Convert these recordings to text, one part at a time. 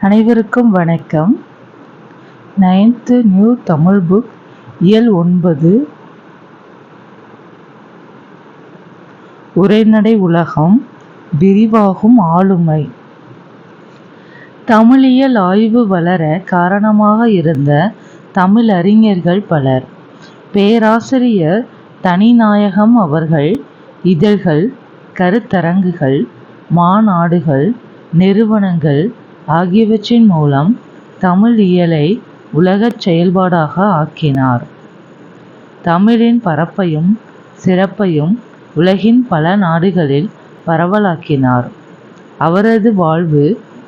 அனைவருக்கும் வணக்கம். Ninth new Tamil book இயல் ஒன்பது. உரைநடை உலகம் விரிவாகும் ஆளுமை. தமிழியல் ஆய்வு வளர காரணமாக இருந்த தமிழறிஞர்கள் பலர் பேராசிரியர் தனிநாயகம் அவர்கள் இதழ்கள் கருத்தரங்குகள் மாநாடுகள் நிறுவனங்கள் ஆகியவற்றின் மூலம் தமிழ் இயலை உலகச் செயல்பாடாக ஆக்கினார். தமிழின் பரப்பையும் சிறப்பையும் உலகின் பல நாடுகளில் பரவலாக்கினார். அவரது வாழ்வு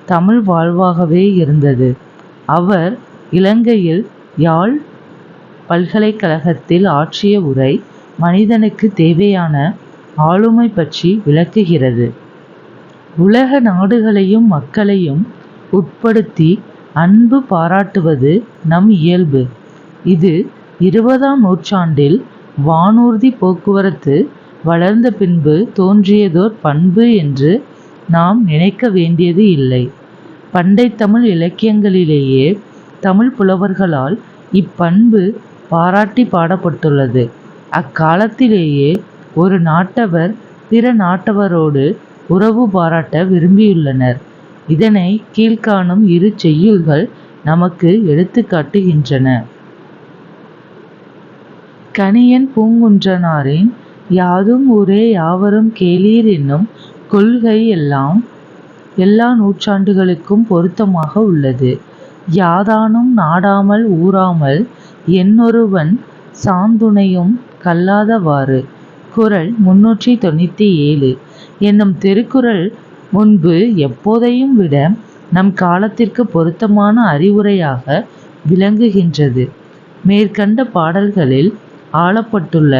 தமிழ் வாழ்வாகவே இருந்தது. அவர் இலங்கையில் யாழ் பல்கலைக்கழகத்தில் ஆற்றிய உரை மனிதனுக்கு தேவையான ஆளுமை பற்றி விளக்குகிறது. உலக நாடுகளையும் மக்களையும் உட்படுத்தி அன்பு பாராட்டுவது நம் இயல்பு. இது இருபதாம் நூற்றாண்டில் வானூர்தி போக்குவரத்து வளர்ந்த பின்பு தோன்றியதோர் பண்பு என்று நாம் நினைக்க வேண்டியது இல்லை. பண்டை தமிழ் இலக்கியங்களிலேயே தமிழ் புலவர்களால் இப்பண்பு பாராட்டி பாடப்பட்டுள்ளது. அக்காலத்திலேயே ஒரு நாட்டவர் பிற நாட்டவரோடு உறவு பாராட்ட விரும்பியுள்ளனர். இதனை கீழ்காணும் இரு செய்யுள்கள் நமக்கு எடுத்துக்காட்டுகின்றன கணியன் பூங்குன்றனாரின் யாதும் ஊரே யாவரும் கேளீர் என்னும் கொள்கை எல்லாம் எல்லா நூற்றாண்டுகளுக்கும் பொருத்தமாக உள்ளது. யாதானும் நாடாமல் ஊராமல் என்னொருவன் சாந்துணையும் கல்லாதவாறு. குரல் முன்னூற்றி தொண்ணூற்றி ஏழு. என்னும் திருக்குறள் முன்பு எப்போதையும் விட நம் காலத்திற்கு பொருத்தமான அறிவுரையாக விளங்குகின்றது. மேற்கண்ட பாடல்களில் ஆளப்பட்டுள்ள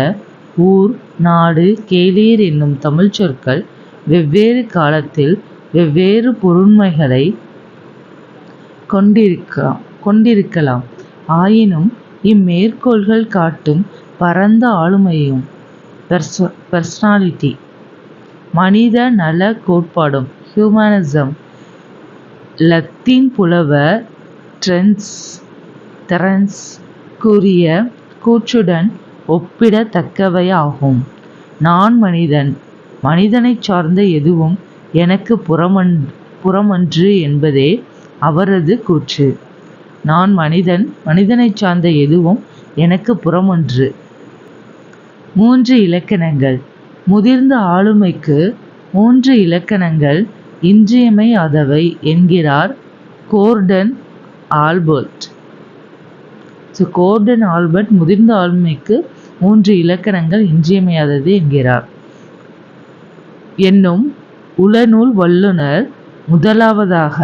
ஊர் நாடு கேளீர் என்னும் தமிழ் சொற்கள் வெவ்வேறு காலத்தில் வெவ்வேறு பொருண்மைகளை கொண்டிருக்க கொண்டிருக்கலாம். ஆயினும் இம்மேற்கோள்கள் காட்டும் பரந்த ஆளுமையும் பர்சனாலிட்டி மனித நல கோட்பாடும் ஹியூமனிசம் லத்தீன் புலவர் ட்ரென்ஸ் தெரன்ஸ் கூறிய கூற்றுடன் ஒப்பிடத்தக்கவையாகும். நான் மனிதன் மனிதனைச் சார்ந்த எதுவும் எனக்கு புறமன் புறமன்று என்பதே அவரது கூற்று. நான் மனிதன் மனிதனைச் சார்ந்த எதுவும் எனக்கு புறமன்று. மூன்று இலக்கணங்கள். முதிர்ந்த ஆளுமைக்கு மூன்று இலக்கணங்கள் இன்றியமையாதவை என்கிறார் Gordon Albert. So Gordon Albert முதிர்ந்த ஆளுமைக்கு மூன்று இலக்கணங்கள் இன்றியமையாதது என்கிறார். என்னும் உளநூல் வல்லுனர் முதலாவதாக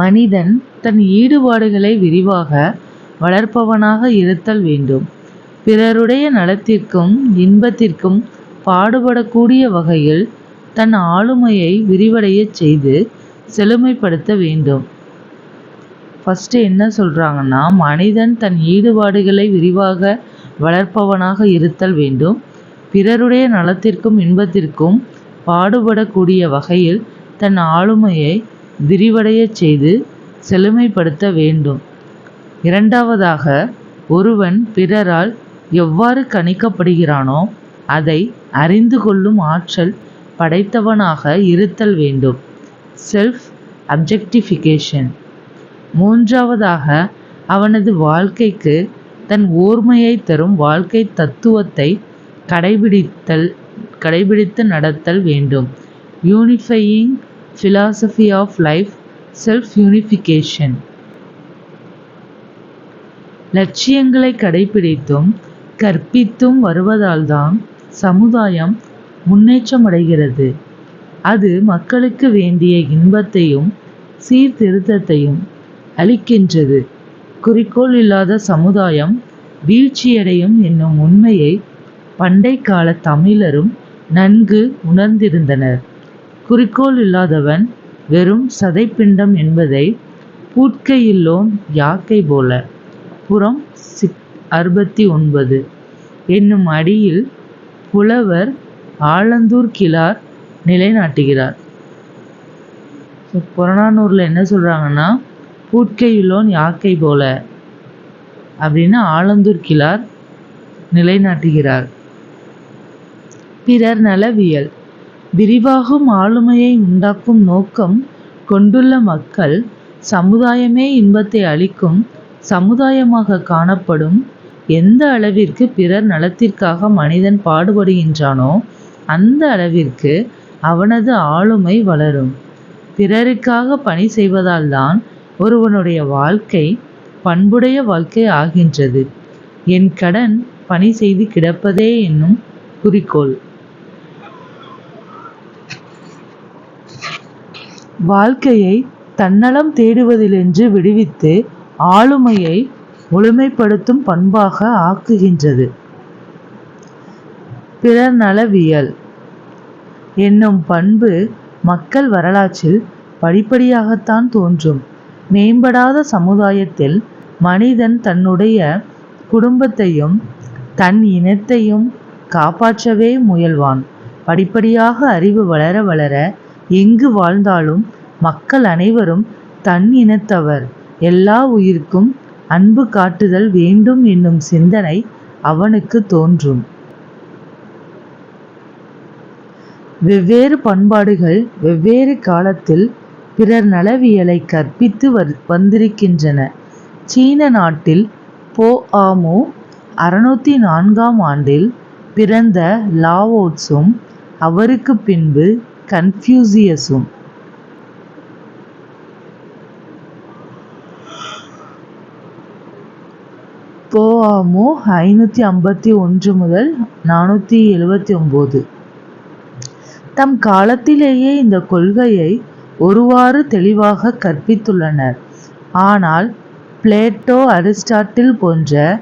மனிதன் தன் ஈடுபாடுகளை விரிவாக வளர்ப்பவனாக இருத்தல் வேண்டும். பிறருடைய நலத்திற்கும் இன்பத்திற்கும் பாடுபடக்கூடிய வகையில் தன் ஆளுமையை விரிவடையச் செய்து செழுமைப்படுத்த வேண்டும். ஃபஸ்ட்டு என்ன சொல்கிறாங்கன்னா மனிதன் தன் ஈடுபாடுகளை விரிவாக வளர்ப்பவனாக இருத்தல் வேண்டும். பிறருடைய நலத்திற்கும் இன்பத்திற்கும் பாடுபடக்கூடிய வகையில் தன் ஆளுமையை விரிவடையச் செய்து செழுமைப்படுத்த வேண்டும். இரண்டாவதாக ஒருவன் பிறரால் எவ்வாறு கணிக்கப்படுகிறானோ அதை அறிந்து கொள்ளும் ஆற்றல் படைத்தவனாக இருத்தல் வேண்டும். செல்ஃப் அப்ஜெக்டிஃபிகேஷன் மூன்றாவதாக அவனது வாழ்க்கைக்கு தன் ஓர்மையை தரும் வாழ்க்கை தத்துவத்தை கடைபிடித்தல் கடைபிடித்து நடத்தல் வேண்டும். Unifying philosophy of life self unification லட்சியங்களை கடைபிடித்தும் கற்பித்தும் வருவதால்தான் சமுதாயம் முன்னேற்றமடைகிறது. அது மக்களுக்கு வேண்டிய இன்பத்தையும் சீர்திருத்தத்தையும் அளிக்கின்றது. குறிக்கோள் இல்லாத சமுதாயம் வீழ்ச்சியடையும் என்னும் உண்மையை பண்டை கால தமிழரும் நன்கு உணர்ந்திருந்தனர். குறிக்கோள் இல்லாதவன் வெறும் சதைப்பிண்டம் என்பதை பூட்கையில்லோன் யாக்கை போல. புறம் சிக் அறுபத்தி ஒன்பது. என்னும் அடியில் புலவர் ஆலந்தூர் கிழார் நிலைநாட்டுகிறார். புறநானூரில் என்ன சொல்கிறாங்கன்னா பூட்கையுள்ளோன் யாக்கை போல அப்படின்னு ஆலந்தூர் கிழார் நிலைநாட்டுகிறார். பிறர் நலவியல். விரிவாகும் ஆளுமையை உண்டாக்கும் நோக்கம் கொண்டுள்ள மக்கள் சமுதாயமே இன்பத்தை அளிக்கும் சமுதாயமாக காணப்படும் எந்த அளவிற்கு பிறர் நலத்திற்காக மனிதன் பாடுபடுகின்றானோ அந்த அளவிற்கு அவனது ஆளுமை வளரும். பிறருக்காக பணி செய்வதால்தான் ஒருவனுடைய வாழ்க்கை பண்புடைய வாழ்க்கை ஆகின்றது. என் கடன் பணி செய்து கிடப்பதே என்னும் குறிக்கோள். வாழ்க்கையை தன்னலம் தேடுவதிலென்று விடுவித்து ஆளுமையை முழுமைப்படுத்தும் பண்பாக ஆக்குகின்றது. பிறர் நலவியல் என்னும் பண்பு மக்கள் வரலாற்றில் படிப்படியாகத்தான் தோன்றும். மேம்படாத சமுதாயத்தில் மனிதன் தன்னுடைய குடும்பத்தையும் தன் இனத்தையும் காப்பாற்றவே முயல்வான். படிப்படியாக அறிவு வளர வளர எங்கு வாழ்ந்தாலும் மக்கள் அனைவரும் தன் இனத்தவர். எல்லா உயிர்க்கும் அன்பு காட்டுதல் வேண்டும் என்னும் சிந்தனை அவனுக்கு தோன்றும். வெவ்வேறு பண்பாடுகள் வெவ்வேறு காலத்தில் பிறர் நலவியலை கற்பித்து வந்திருக்கின்றன. சீன நாட்டில் போ ஆமு அறுநூத்தி நான்காம் ஆண்டில் பிறந்த லாவோட்ஸும் அவருக்கு பின்பு கன்ஃபியூசியஸும் போவாமு? ஐநூற்றி ஐம்பத்தி ஒன்று முதல் நானூற்றி எழுபத்தி ஒம்பது. தம் காலத்திலேயே இந்த கொள்கையை ஒருவாறு தெளிவாக கற்பித்துள்ளனர். ஆனால் பிளேட்டோ அரிஸ்டாட்டில் போன்ற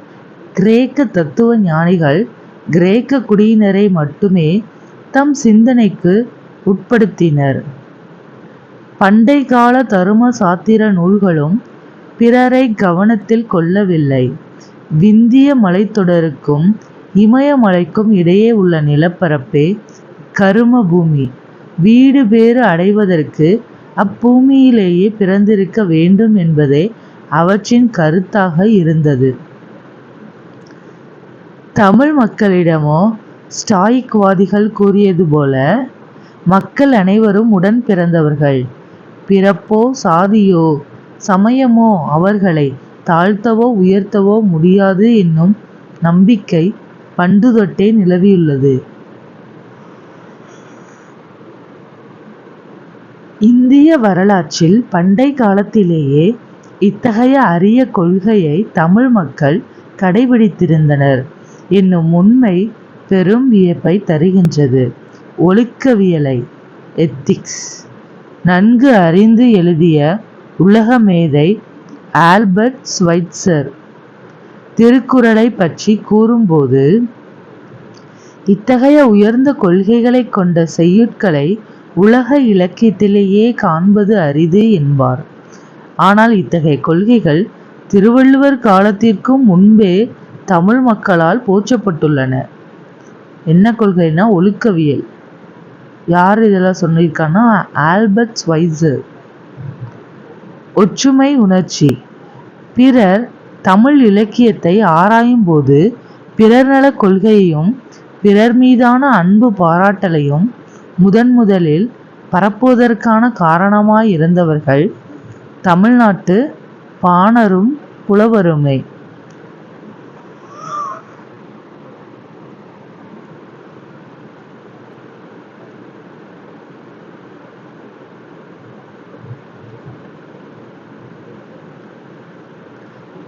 கிரேக்க தத்துவ ஞானிகள் கிரேக்க குடியினரை மட்டுமே தம் சிந்தனைக்கு உட்படுத்தினர். பண்டை கால தரும சாத்திர நூல்களும் பிறரை கவனத்தில் கொள்ளவில்லை. விந்திய மலைத்தொடருக்கும் இமயமலைக்கும் இடையே உள்ள நிலப்பரப்பே கரும பூமி. வீடு பேறு அடைவதற்கு அப்பூமியிலேயே பிறந்திருக்க வேண்டும் என்பதே அவற்றின் கருத்தாக இருந்தது. தமிழ் மக்களிடமோ ஸ்டாயிக்வாதிகள் கூறியது போல மக்கள் அனைவரும் உடன் பிறந்தவர்கள். பிறப்போ சாதியோ சமயமோ அவர்களை தாழ்த்தவோ உயர்த்தவோ முடியாது என்னும் நம்பிக்கை பண்டுதொட்டே நிலவியுள்ளது. இந்திய வரலாற்றில் பண்டை காலத்திலேயே இத்தகைய அரிய கொள்கையை தமிழ் மக்கள் கடைபிடித்திருந்தனர். என்னும் உண்மை பெரும் வியப்பை தருகின்றது. ஒழுக்கவியலை எத்திக்ஸ் நன்கு அறிந்து எழுதிய உலக மேதை ஆல்பர்ட் ஸ்வைட்சர் திருக்குறளை பற்றி கூறும்போது இத்தகைய உயர்ந்த கொள்கைகளை கொண்ட செய்யுட்களை உலக இலக்கியத்திலேயே காண்பது அரிது என்பார். ஆனால் இத்தகைய கொள்கைகள் திருவள்ளுவர் காலத்திற்கும் முன்பே தமிழ் மக்களால் போற்றப்பட்டுள்ளன. என்ன கொள்கைனா ஒழுக்கவியல். யார் இதெல்லாம் சொல்லியிருக்கான்னா ஆல்பர்ட் ஸ்வைசர் ஒற்றுமை உணர்ச்சி. பிறர் தமிழ் இலக்கியத்தை ஆராயும்போது பிறர் நலக் கொள்கையையும் பிறர் மீதான அன்பு பாராட்டலையும் முதன் முதலில் பரப்புவதற்கான காரணமாயிருந்தவர்கள் தமிழ்நாட்டு பாணரும் புலவருமே.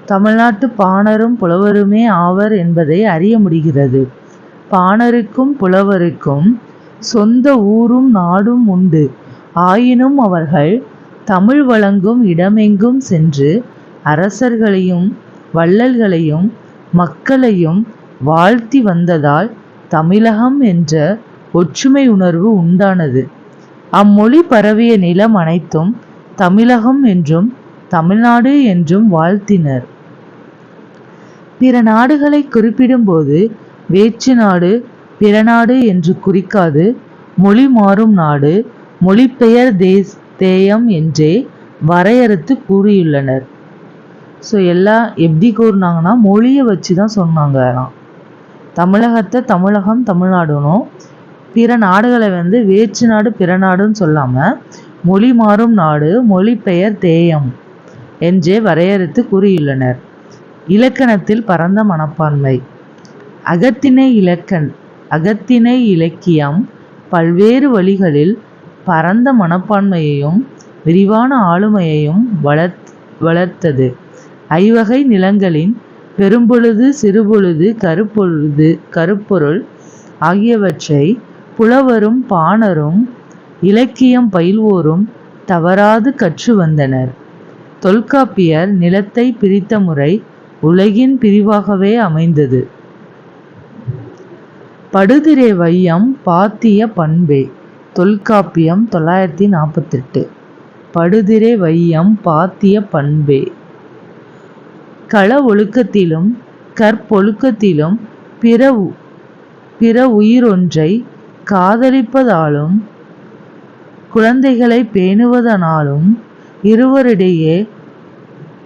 தமிழ்நாட்டு பாணரும் புலவருமே ஆவர் என்பதை அறிய முடிகிறது. பாணருக்கும் புலவருக்கும் சொந்த ஊரும் நாடும் உண்டு. ஆயினும் அவர்கள் தமிழ் வழங்கும் இடமெங்கும் சென்று அரசர்களையும் வள்ளல்களையும் மக்களையும் வாழ்த்தி வந்ததால் தமிழகம் என்ற ஒற்றுமை உணர்வு உண்டானது. அம்மொழி பரவிய நிலம் அனைத்தும் தமிழகம் என்றும் தமிழ்நாடு என்றும் வாழ்த்தினர். பிற நாடுகளை குறிப்பிடும்போது வேற்று நாடு பிற நாடு என்று குறிக்காது மொழி மாறும் நாடு மொழிபெயர் தேஸ் தேயம் என்றே வரையறுத்து கூறியுள்ளனர். ஸோ எல்லாம் எப்படி கூறினாங்கன்னா மொழியை வச்சு தான் சொன்னாங்கலாம் தமிழகத்தை தமிழகம் தமிழ்நாடுனும் பிற நாடுகளை வந்து வேற்று நாடு பிற நாடுன்னு சொல்லாமல் மொழி மாறும் நாடு மொழிபெயர் தேயம் என்றே வரையறுத்து கூறியுள்ளனர். இலக்கணத்தில் பரந்த மனப்பான்மை. அகத்திணை இலக்கண் அகத்திணை இலக்கியம் பல்வேறு வழிகளில் பரந்த மனப்பான்மையையும் விரிவான ஆளுமையையும் வளர்த் வளர்த்தது. ஐவகை நிலங்களின் பெரும்பொழுது சிறுபொழுது கருப்பொழுது கருப்பொருள் ஆகியவற்றை புலவரும் பாணரும் இலக்கியம் பயில்வோரும் தவறாது கற்று வந்தனர். தொல்காப்பியர் நிலத்தை பிரித்த முறை உலகின் பிரிவாகவே அமைந்தது. படுதிரை வையம் பாத்திய பண்பே. தொல்காப்பியம் தொள்ளாயிரத்தி நாற்பத்தெட்டு படுதிரை வையம் பாத்திய பண்பே. கள ஒழுக்கத்திலும் கற்பொழுக்கத்திலும் பிற பிற உயிரொன்றை காதலிப்பதாலும் குழந்தைகளை பேணுவதனாலும் இருவரிடையே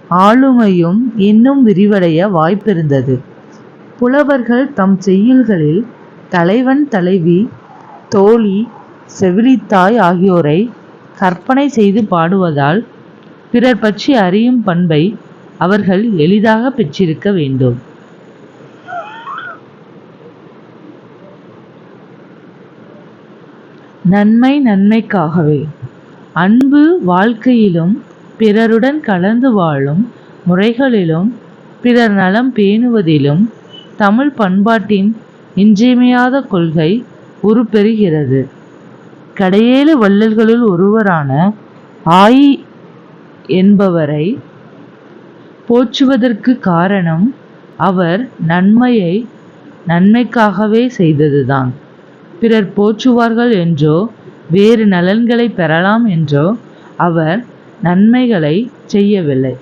ஆளுமையும் இன்னும் விரிவடைய வாய்ப்பிருந்தது. புலவர்கள் தம் செய்யுள்களில் தலைவன் தலைவி தோழி செவிலித்தாய் ஆகியோரை கற்பனை செய்து பாடுவதால் பிறர் பற்றி அறியும் பண்பை அவர்கள் எளிதாக பெற்றிருக்க வேண்டும். நன்மை நன்மைக்காகவே அன்பு வாழ்க்கையிலும் பிறருடன் கலந்து வாழும் முறைகளிலும் பிறர் நலம் பேணுவதிலும் தமிழ் பண்பாட்டின் இன்றியமையாத கொள்கை உருப்பெறுகிறது. கடையேழு வள்ளல்களுள் ஒருவரான ஆயி என்பவரை போற்றுவதற்கு காரணம் அவர் நன்மையை நன்மைக்காகவே செய்ததுதான். பிறர் போற்றுவார்கள் என்றோ வேறு நலன்களை பெறலாம் என்றோ அவர் நன்மைகளை செய்யவில்லை.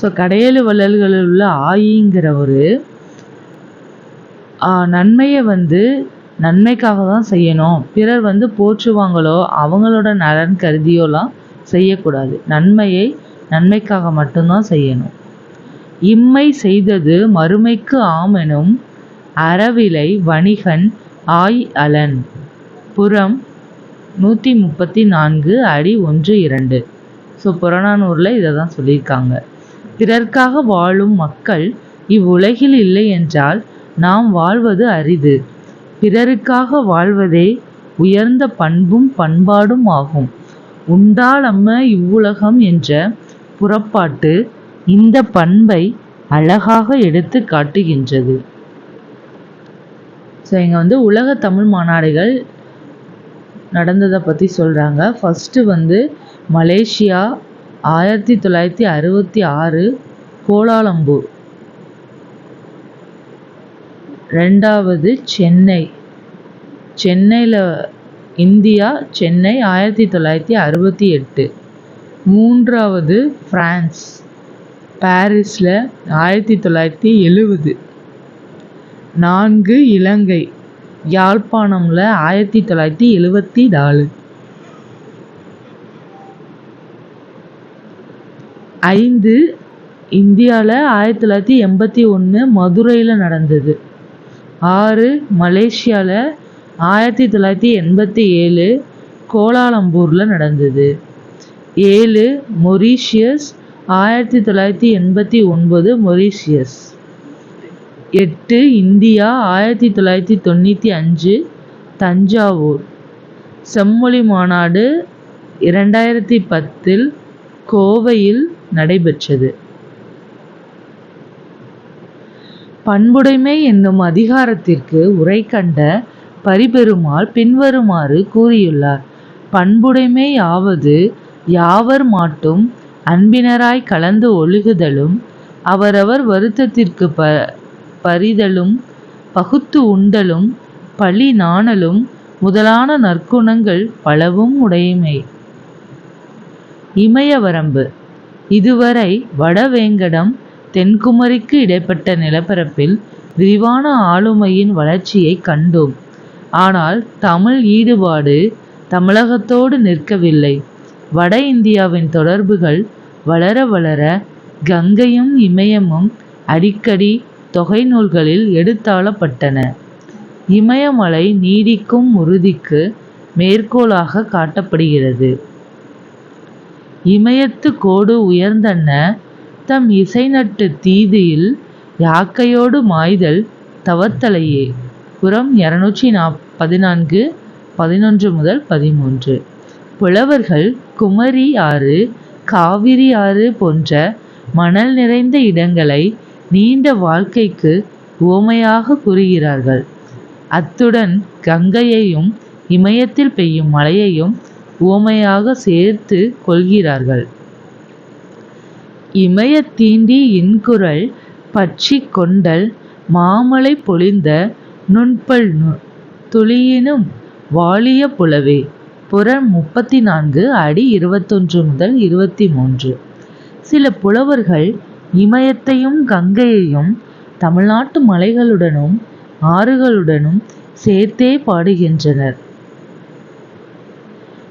ஸோ கடையேழு வள்ளல்களில் உள்ள ஆயிங்கிற ஒரு நன்மையை வந்து நன்மைக்காக தான் செய்யணும். பிறர் வந்து போற்றுவாங்களோ அவங்களோட நலன் கருதியோலாம் செய்யக்கூடாது. நன்மையை நன்மைக்காக மட்டும்தான் செய்யணும். இம்மை செய்தது மறுமைக்கு ஆமெனும் அறவிலை வணிகன் ஆய் அலன். புறம் நூற்றி முப்பத்தி நான்கு அடி ஒன்று இரண்டு. ஸோ புறநானூரில் இதை தான் சொல்லியிருக்காங்க. பிறர்க்காக வாழும் மக்கள் இவ்வுலகில் இல்லை என்றால் நாம் வாழ்வது அரிது. பிறருக்காக வாழ்வதே உயர்ந்த பண்பும் பண்பாடும் ஆகும். உண்டாளம்ம இவ்வுலகம் என்ற புறப்பாட்டு இந்த பண்பை அழகாக எடுத்து காட்டுகின்றது. ஸோ இங்கே வந்து உலக தமிழ் மாநாடுகள் நடந்ததை பற்றி சொல்கிறாங்க ஃபஸ்ட்டு வந்து மலேசியா ஆயிரத்தி தொள்ளாயிரத்தி அறுபத்தி ஆறு கோலாலம்பூர். ரெண்டாவது சென்னை. சென்னையில் இந்தியா சென்னை ஆயிரத்தி தொள்ளாயிரத்தி அறுபத்தி எட்டு. மூன்றாவது ஃப்ரான்ஸ் பாரிஸில் ஆயிரத்தி தொள்ளாயிரத்தி எழுவது நான்கு இலங்கை. யாழ்ப்பாணம்ல ஆயிரத்தி தொள்ளாயிரத்தி எழுவத்தி நாலு. ஐந்து இந்தியாவில் ஆயிரத்தி தொள்ளாயிரத்தி எண்பத்தி ஒன்று மதுரையில் நடந்தது. ஆறு மலேசியாவில் ஆயிரத்தி தொள்ளாயிரத்தி எண்பத்தி ஏழு கோலாலம்பூரில் நடந்தது. ஏழு மொரீஷியஸ் ஆயிரத்தி தொள்ளாயிரத்தி எண்பத்தி ஒன்பது மொரீஷியஸ். எட்டு இந்தியா ஆயிரத்தி தொள்ளாயிரத்தி தொண்ணூற்றி அஞ்சு தஞ்சாவூர். செம்மொழி மாநாடு இரண்டாயிரத்தி பத்தில் கோவையில் நடைபெற்றது. பண்புடைமை என்னும் அதிகாரத்திற்கு உரை கண்ட பரிபெருமாள் பின்வருமாறு கூறியுள்ளார். பண்புடைமையாவது யாவர் மாட்டும் அன்பினராய் கலந்து ஒழுகுதலும் அவரவர் வருத்தத்திற்கு ப பறிதலும் பகுத்து உண்டலும் பழி நாணலும் முதலான நற்குணங்கள் பலவும் உடைமை இமயவரம்பு. இதுவரை வடவேங்கடம் தென்குமரிக்கு இடைப்பட்ட நிலப்பரப்பில் விரிவான ஆளுமையின் வளர்ச்சியை கண்டோம். ஆனால் தமிழ் ஈடுபாடு தமிழகத்தோடு நிற்கவில்லை. வட இந்தியாவின் தொடர்புகள் வளர வளர கங்கையும் இமயமும் அடிக்கடி தொகை நூல்களில் எடுத்தாளப்பட்டன. இமயமலை நீடிக்கும் உறுதிக்கு மேற்கோளாக காட்டப்படுகிறது. இமயத்து கோடு உயர்ந்தன்ன தம் இசை நட்டு தீதியில் யாக்கையோடு மாய்தல் தவத்தலையே. புறம் இருநூற்றி நா பதினான்கு பதினொன்று முதல் பதிமூன்று. புலவர்கள் குமரி ஆறு காவிரி ஆறு போன்ற மணல் நிறைந்த இடங்களை நீண்ட வாழ்க்கைக்கு உவமையாக கூறுகிறார்கள். அத்துடன் கங்கையையும் இமயத்தில் பெய்யும் மழையையும் உவமையாக சேர்த்து கொள்கிறார்கள். இமயத்தீண்டி இன்குரல் பட்சி கொண்டல் மாமலை பொழிந்த நுண்பல் துளியினும் வாழிய புலவே. புறம் முப்பத்தி நான்கு அடி இருபத்தொன்று முதல் இருபத்தி மூன்று. சில புலவர்கள் இமயத்தையும் கங்கையையும் தமிழ்நாட்டு மலைகளுடனும் ஆறுகளுடனும் சேர்த்தே பாடுகின்றனர்.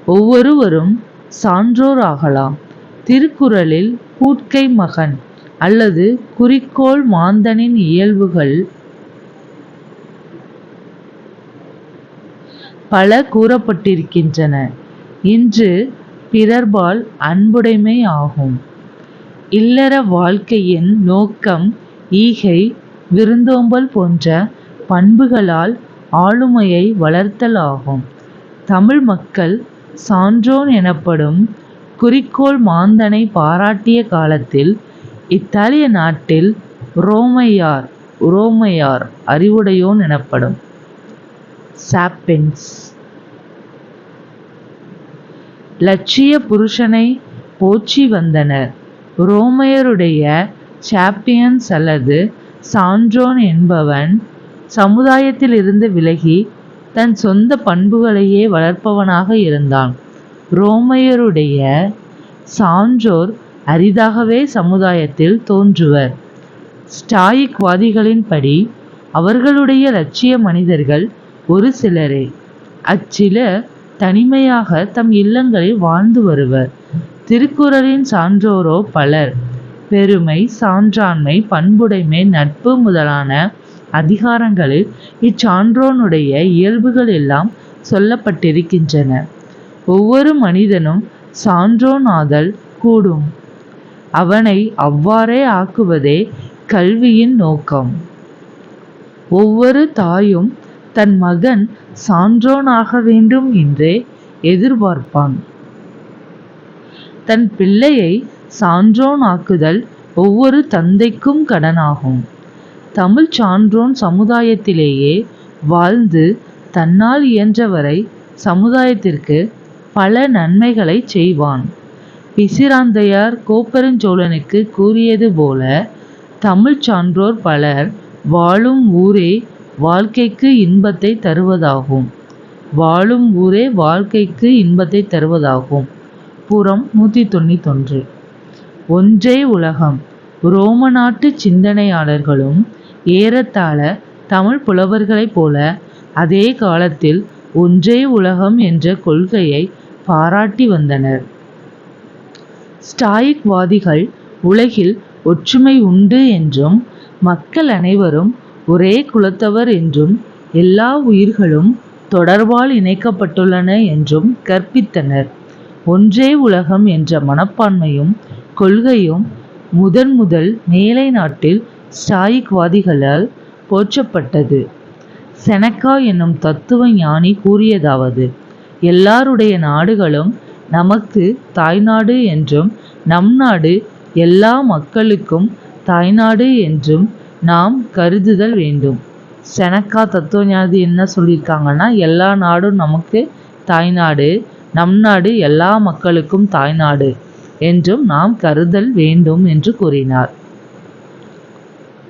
ஒவ்வொருவரும் சான்றோர் ஆகலாம். திருக்குறளில் கூட்கை மகன் அல்லது குறிக்கோள் மாந்தனின் இயல்புகள் பல கூறப்பட்டிருக்கின்றன. இன்று பிறர்பால் அன்புடைமை ஆகும். இல்லற வாழ்க்கையின் நோக்கம் ஈகை விருந்தோம்பல் போன்ற பண்புகளால் ஆளுமையை வளர்த்தல் ஆகும். தமிழ் மக்கள் சான்றோன் எனப்படும் குறிக்கோள் மாந்தனை பாராட்டிய காலத்தில் இத்தாலிய நாட்டில் உரோமையார் உரோமையார் அறிவுடையோன் எனப்படும். சாப்பென்ஸ். லட்சிய புருஷனை போற்றி வந்தனர். ரோமையருடைய சாப்பியன்ஸ் அல்லது சான்றோன் என்பவன் சமுதாயத்திலிருந்து விலகி தன் சொந்த பண்புகளையே வளர்ப்பவனாக இருந்தான். ரோமையருடைய சான்றோர் அரிதாகவே சமுதாயத்தில் தோன்றுவர். ஸ்டாயிக்வாதிகளின்படி அவர்களுடைய லட்சிய மனிதர்கள் ஒரு சிலரே. அச்சிலர் தனிமையாக தம் இல்லங்களில் வாழ்ந்து வருவர். திருக்குறளின் சான்றோரோ பலர். பெருமை சான்றாண்மை பண்புடைமை நட்பு முதலான அதிகாரங்களில் இச்சான்றோனுடைய இயல்புகள் எல்லாம் சொல்லப்பட்டிருக்கின்றன. ஒவ்வொரு மனிதனும் சான்றோன் ஆதல் கூடும். அவனை அவ்வாறே ஆக்குவதே கல்வியின் நோக்கம். ஒவ்வொரு தாயும் தன் மகன் சான்றோனாக வேண்டும் என்றே எதிர்பார்ப்பான். தன் பிள்ளையை சான்றோன் ஆக்குதல் ஒவ்வொரு தந்தைக்கும் கடனாகும். தமிழ் சான்றோன் சமுதாயத்திலேயே வாழ்ந்து தன்னால் இயன்றவரை சமுதாயத்திற்கு பல நன்மைகளை செய்வான். பிசிராந்தையார் கோப்பெருஞ்சோழனுக்கு கூறியது போல தமிழ் சான்றோர் பலர் வாழும் ஊரே வாழ்க்கைக்கு இன்பத்தை தருவதாகும். வாழும் ஊரே வாழ்க்கைக்கு இன்பத்தை தருவதாகும். புறம் நூற்றி தொண்ணூத்தொன்று ஒன்றே உலகம். ரோம நாட்டு சிந்தனையாளர்களும் ஏறத்தாழ தமிழ் புலவர்களைப் போல அதே காலத்தில் ஒன்றே உலகம் என்ற கொள்கையை பாராட்டி வந்தனர். ஸ்டாயிக்வாதிகள் உலகில் ஒற்றுமை உண்டு என்றும் மக்கள் அனைவரும் ஒரே குலத்தவர் என்றும் எல்லா உயிர்களும் தொடர்பால் இணைக்கப்பட்டுள்ளன என்றும் கற்பித்தனர். ஒன்றே உலகம் என்ற மனப்பான்மையும் கொள்கையும் முதன் முதல் மேலை நாட்டில் ஸ்டாயிக்வாதிகளால் போற்றப்பட்டது. செனக்கா என்னும் தத்துவ ஞானி கூறியதாவது எல்லாருடைய நாடுகளும் நமக்கு தாய்நாடு என்றும் நம் நாடு எல்லா மக்களுக்கும் தாய்நாடு என்றும் நாம் கருதுதல் வேண்டும். செனக்கா தத்துவஞானி என்ன சொல்லியிருக்காங்கன்னா எல்லா நாடும் நமக்கு தாய்நாடு நம் நாடு எல்லா மக்களுக்கும் தாய்நாடு என்றும் நாம் கருதல் வேண்டும் என்று கூறினார்.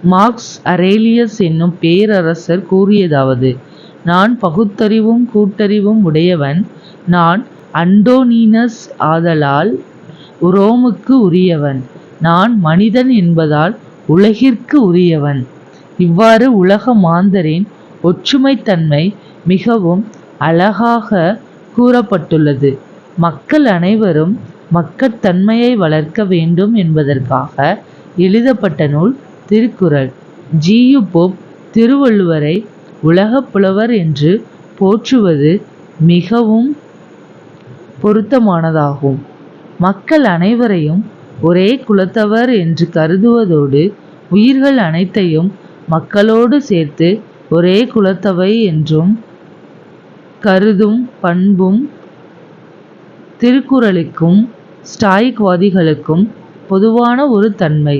மார்க்ஸ் அரேலியஸ் என்னும் பேரரசர் கூறியதாவது நான் பகுத்தறிவும் கூட்டறிவும் உடையவன். நான் அண்டோனினஸ் ஆதலால் உரோமுக்கு உரியவன். நான் மனிதன் என்பதால் உலகிற்கு உரியவன். இவ்வாறு உலக மாந்தரின் ஒற்றுமைத்தன்மை மிகவும் அழகாக கூறப்பட்டுள்ளது. மக்கள் அனைவரும் மக்கட்தன்மையை வளர்க்க வேண்டும் என்பதற்காக எழுதப்பட்ட நூல் திருக்குறள். ஜியு போப் திருவள்ளுவரை உலகப் புலவர் என்று போற்றுவது மிகவும் பொருத்தமானதாகும். மக்கள் அனைவரையும் ஒரே குலத்தவர் என்று கருதுவதோடு உயிர்கள் அனைத்தையும் மக்களோடு சேர்த்து ஒரே குலத்தவை என்றும் கருதும் பண்பும் திருக்குறளுக்கும் ஸ்டாய்க்வாதிகளுக்கும் பொதுவான ஒரு தன்மை.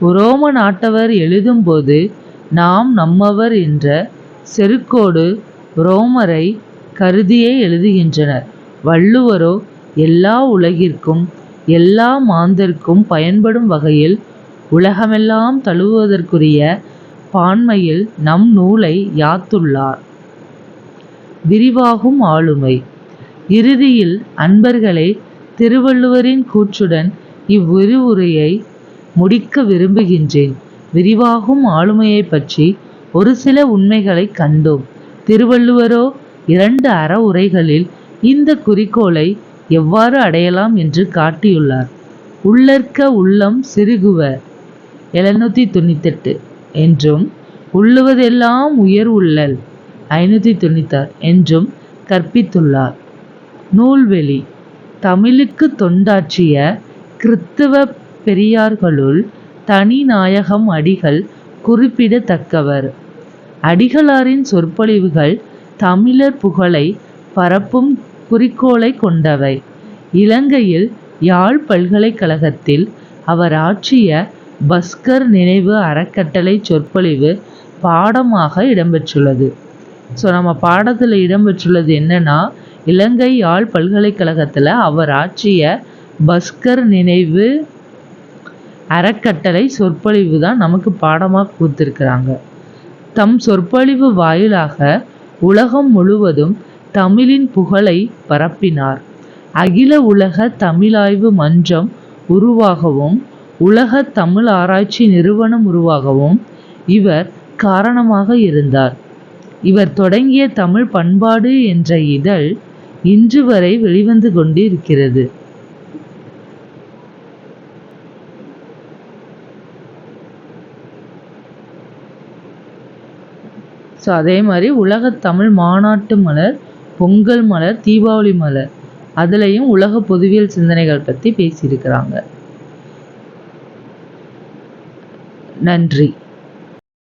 உரோம நாட்டவர் எழுதும்போது நாம் நம்மவர் என்ற செருக்கோடு ரோமரை கருதியே எழுதுகின்றனர். வள்ளுவரோ எல்லா உலகிற்கும் எல்லா மாந்தர்க்கும் பயன்படும் வகையில் உலகமெல்லாம் தழுவுவதற்குரிய பான்மையில் நம் நூலை யாத்துள்ளார். விரிவாகும் ஆளுமை. இறுதியில் அன்பர்களே திருவள்ளுவரின் கூற்றுடன் இவ்விரிவுரையை முடிக்க விரும்புகின்றேன். விரிவாகும் ஆளுமையைப் பற்றி ஒரு சில உண்மைகளை கண்டோம். திருவள்ளுவரோ இரண்டு அற உரைகளில் இந்த குறிக்கோளை எவ்வாறு அடையலாம் என்று காட்டியுள்ளார். உள்ளற்க உள்ளம் சிறுகுவ எழுநூற்றி தொண்ணூத்தெட்டு என்றும் உள்ளுவதெல்லாம் உயர் உள்ளல் ஐநூற்றி தொண்ணூத்தாறு என்றும் கற்பித்துள்ளார். நூல்வெளி தமிழுக்கு தொண்டாற்றிய கிறித்துவ பெரியார்களுள் தனிநாயகம் அடிகள் குறிப்பிடத்தக்கவர். அடிகளாரின் சொற்பொழிவுகள் தமிழர் புகழை பரப்பும் குறிக்கோளை கொண்டவை. இலங்கையில் யாழ் பல்கலைக்கழகத்தில் அவர் ஆற்றிய பஸ்கர் நினைவு அறக்கட்டளை சொற்பொழிவு பாடமாக இடம்பெற்றுள்ளது. ஸோ நம்ம பாடத்தில் இடம்பெற்றுள்ளது என்னன்னா இலங்கை யாழ் பல்கலைக்கழகத்தில் அவர் ஆற்றிய பஸ்கர் நினைவு அறக்கட்டளை சொற்பொழிவு தான் நமக்கு பாடமாக கொடுத்துருக்குறாங்க. தம் சொற்பொழிவு வாயிலாக உலகம் முழுவதும் தமிழின் புகழை பரப்பினார். அகில உலக தமிழாய்வு மன்றம் உருவாகவும் உலக தமிழ் ஆராய்ச்சி நிறுவனம் உருவாகவும் இவர் காரணமாக இருந்தார். இவர் தொடங்கிய தமிழ் பண்பாடு என்ற இதழ் இன்று வரை வெளிவந்து கொண்டிருக்கிறது. ஸோ அதே மாதிரி உலக தமிழ் மாநாட்டு மலர் பொங்கல் மலர் தீபாவளி மலர் அதுலேயும் உலக பொதுவியல் சிந்தனைகள் பற்றி பேசியிருக்கிறாங்க. நன்றி.